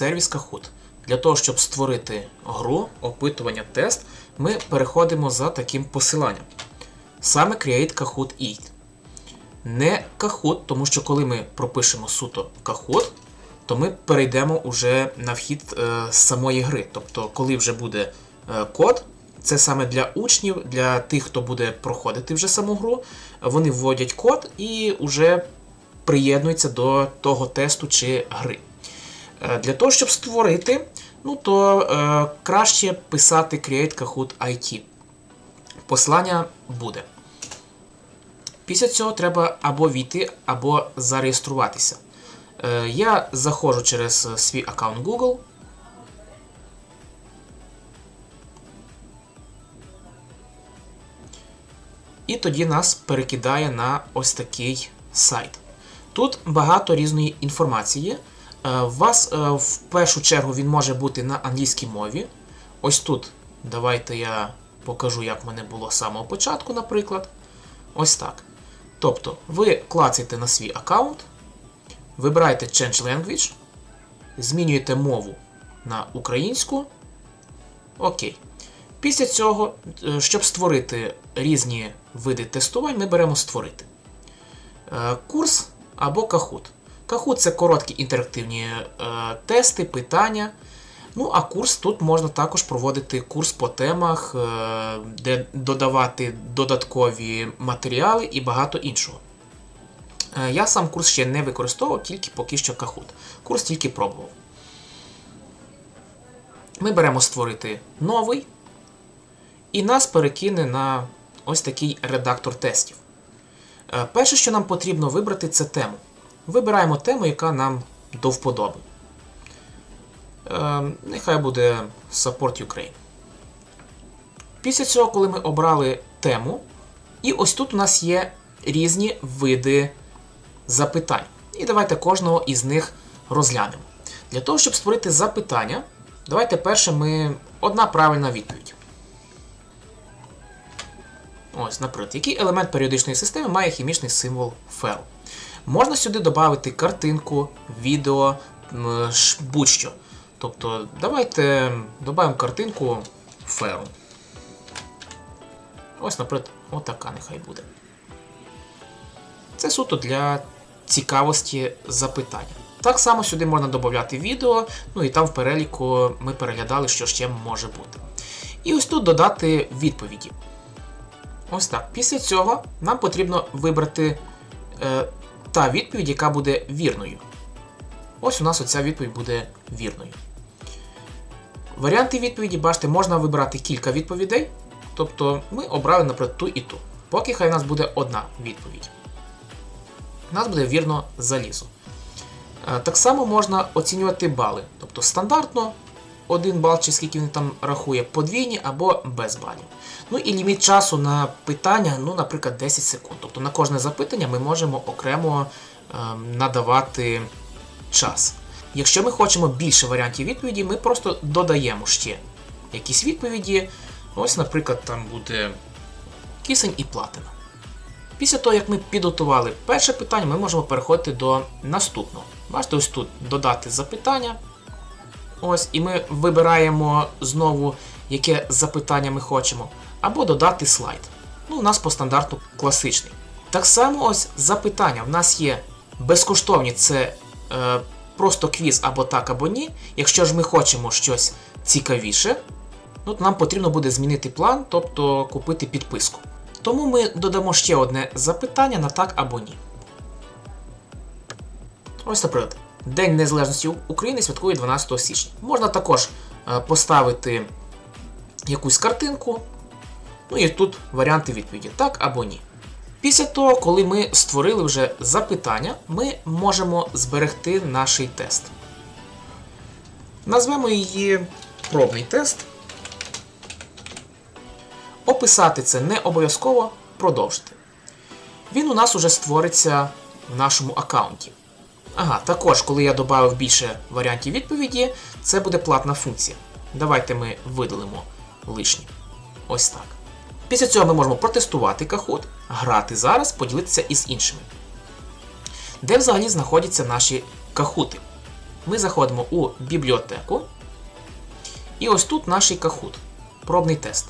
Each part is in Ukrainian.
сервіс Kahoot. Для того, щоб створити гру, опитування, тест, ми переходимо за таким посиланням. Саме Create Kahoot It. Не Kahoot, тому що коли ми пропишемо суто Kahoot, то ми перейдемо уже на вхід е, з самої гри. Тобто, коли вже буде е, код, це саме для учнів, для тих, хто буде проходити вже саму гру, вони вводять код і вже приєднуються до того тесту чи гри. Е, Для того, щоб створити, ну то е, краще писати Create Kahoot IT. Послання буде. Після цього треба або війти, або зареєструватися. Е, Я заходжу через е, свій аккаунт Google. І тоді нас перекидає на ось такий сайт. Тут багато різної інформації. Е, У вас е, в першу чергу він може бути на англійській мові. Ось тут. Давайте я покажу, як в мене було з самого початку, наприклад. Ось так. Тобто, ви клацаєте на свій аккаунт, вибираєте Change Language, змінюєте мову на українську. Окей. Після цього, е, щоб створити різні види тестувань, ми беремо створити. Е, Курс або Kahoot. Kahoot – це короткі інтерактивні е, тести, питання. Ну, а курс тут можна також проводити курс по темах, е, де додавати додаткові матеріали і багато іншого. Е, Я сам курс ще не використовував, тільки поки що Kahoot. Курс тільки пробував. Ми беремо створити новий, і нас перекине на ось такий редактор тестів. Е, Перше, що нам потрібно вибрати, це тему. Вибираємо тему, яка нам до вподоби. Е, Нехай буде Support Ukraine. Після цього, коли ми обрали тему, і ось тут у нас є різні види запитань. І давайте кожного із них розглянемо. Для того, щоб створити запитання, давайте перше ми одна правильна відповідь. Ось, наприклад, який елемент періодичної системи має хімічний символ феру? Можна сюди додати картинку, відео, будь-що. Тобто, давайте додаємо картинку феру. Ось, наприклад, отака нехай буде. Це суто для цікавості запитання. Так само сюди можна додати відео, ну і там в переліку ми переглядали, що ще може бути. І ось тут додати відповіді. Ось так. Після цього нам потрібно вибрати е, та відповідь, яка буде вірною. Ось у нас оця відповідь буде вірною. Варіанти відповіді, бачите, можна вибрати кілька відповідей. Тобто ми обрали, наприклад, ту і ту. Поки хай у нас буде одна відповідь. У нас буде вірно залізо. Е, Так само можна оцінювати бали. Тобто стандартно 1 бал, чи скільки він там рахує, подвійні або без балів. Ну і ліміт часу на питання, ну, наприклад, 10 секунд. Тобто на кожне запитання ми можемо окремо е, надавати час. Якщо ми хочемо більше варіантів відповіді, ми просто додаємо ще якісь відповіді. Ось, наприклад, там буде кисень і платина. Після того, як ми підготували перше питання, ми можемо переходити до наступного. Бачите, ось тут додати запитання. Ось, і ми вибираємо знову, яке запитання ми хочемо, або додати слайд. Ну, у нас по стандарту класичний. Так само ось запитання. В нас є безкоштовні, це е, просто квіз або так, або ні. Якщо ж ми хочемо щось цікавіше, ну, то нам потрібно буде змінити план, тобто купити підписку. Тому ми додамо ще одне запитання на так або ні. Ось, наприклад, День Незалежності України святкує 12 січня. Можна також е, поставити якусь картинку. Ну і тут варіанти відповіді так або ні. Після того, коли ми створили вже запитання, ми можемо зберегти наш тест. Назвемо її пробний тест. Описати це не обов'язково продовжити. Він у нас уже створиться в нашому аккаунті. Ага, також, коли я додав більше варіантів відповіді, це буде платна функція. Давайте ми видалимо лишні. Ось так. Після цього ми можемо протестувати Kahoot, грати зараз, поділитися із іншими. Де взагалі знаходяться наші кахути? ми заходимо у бібліотеку. І ось тут наш кахут. Пробний тест.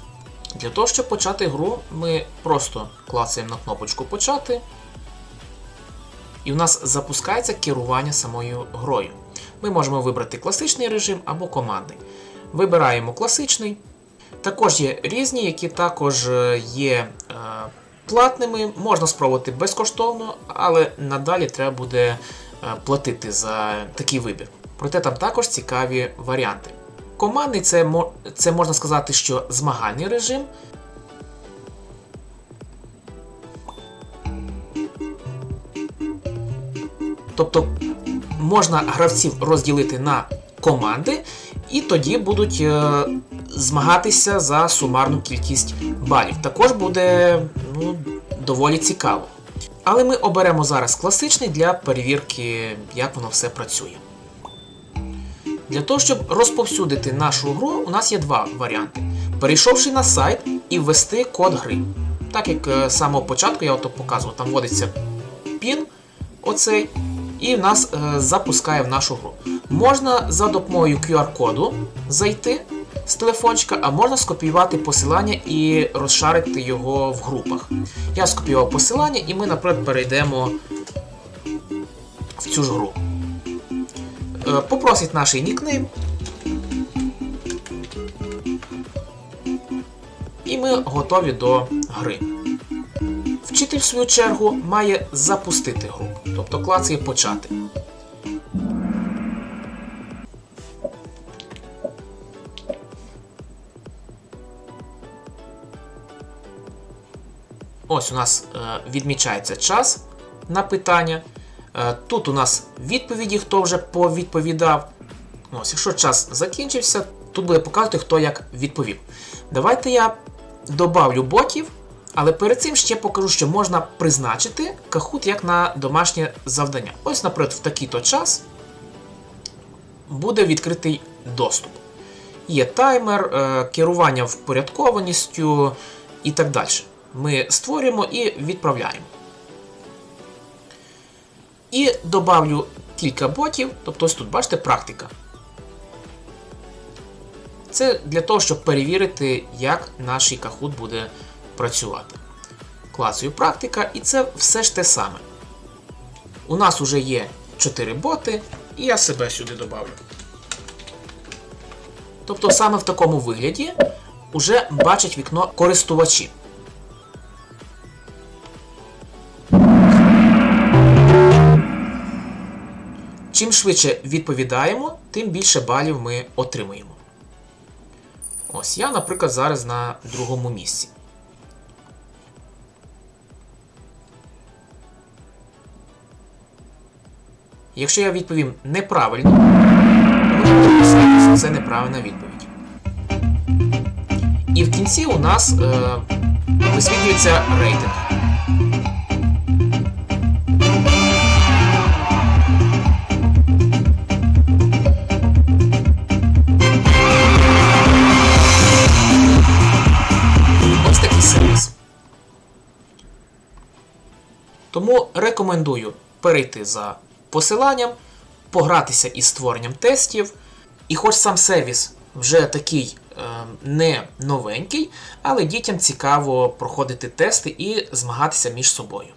Для того, щоб почати гру, ми просто клацаємо на кнопочку Почати. І у нас запускається керування самою грою. Ми можемо вибрати класичний режим або командний. Вибираємо класичний. Також є різні, які також е, є е, платними, можна спробувати безкоштовно, але надалі треба буде е, платити за такий вибір. Проте там також цікаві варіанти. Командний це, це можна сказати, що змагальний режим. Тобто можна гравців розділити на команди, і тоді будуть е, змагатися за сумарну кількість балів. Також буде ну, доволі цікаво. Але ми оберемо зараз класичний для перевірки, як воно все працює. Для того, щоб розповсюдити нашу гру, у нас є два варіанти. Перейшовши на сайт і ввести код гри. Так як е, з самого початку я ото показував, там вводиться пін, оцей, і в нас е, запускає в нашу гру. Можна за допомогою QR-коду зайти з телефончика, а можна скопіювати посилання і розшарити його в групах. Я скопіював посилання, і ми, наприклад, перейдемо в цю ж гру. Е, Попросить наш нікнейм. І ми готові до гри. Вчитель, в свою чергу, має запустити гру, тобто клацає почати. Ось у нас е, відмічається час на питання. Е, тут у нас відповіді, хто вже повідповідав. Ось, якщо час закінчився, тут буде показувати, хто як відповів. Давайте я добавлю ботів, але перед цим ще покажу, що можна призначити Kahoot як на домашнє завдання. Ось, наприклад, в такий-то час буде відкритий доступ. Є таймер, е, керування впорядкованістю і так далі. Ми створюємо і відправляємо. І добавлю кілька ботів, тобто ось тут, бачите, практика. Це для того, щоб перевірити, як наш Kahoot буде працювати. Клацаю практика, і це все ж те саме. У нас вже є 4 боти, і я себе сюди добавлю. Тобто саме в такому вигляді вже бачать вікно користувачі. Чим швидше відповідаємо, тим більше балів ми отримуємо. Ось я, наприклад, зараз на другому місці. Якщо я відповім неправильно, то це неправильна відповідь. І в кінці у нас е, висвітлюється рейтинг. Ось такий сервіс. Тому рекомендую перейти за посиланням, погратися із створенням тестів. І хоч сам сервіс вже такий е, не новенький, але дітям цікаво проходити тести і змагатися між собою.